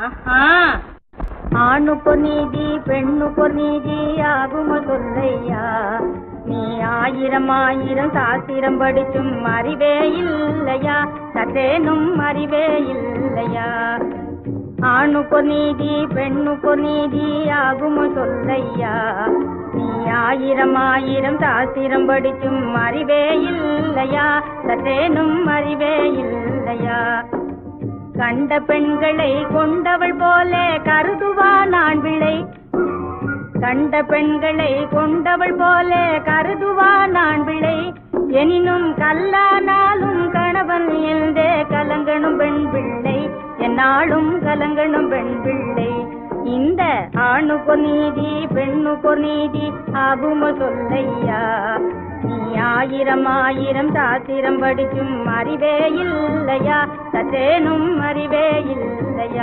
ஆஹா. ஆணுக்கு நீதி பெண்ணுக்கு நீதி ஆகும சொல்லையா? நீ ஆயிரம் ஆயிரம் சாஸ்திரம் படிச்சும் அறிவே இல்லையா? சற்றேனும் அறிவே இல்லையா? ஆணுக்கு நீதி பெண்ணுக்கு நீதி ஆகும சொல்லையா? நீ ஆயிரம் ஆயிரம் சாஸ்திரம் படிச்சும் அறிவே இல்லையா? சற்றேனும் அறிவே கண்ட பெண்களை கொண்டவள் போல கருதுவா நான் விளை. கண்ட பெண்களை கொண்டவள் போல கருதுவா நான் விளை. எனினும் கல்லானாலும் கணவன் என்றே கலங்கணும் பெண் பிள்ளை. என்னாலும் கலங்கணும் பெண் பிள்ளை. இந்த ஆணுக்கு நீதி பெண்ணுக்கு நீதி ஆகும சொல்லையா? ஆயிரம் ஆயிரம் சாத்திரம் படிக்கும் அறிவே இல்லையா? சற்றேனும் அறிவே இல்லையா?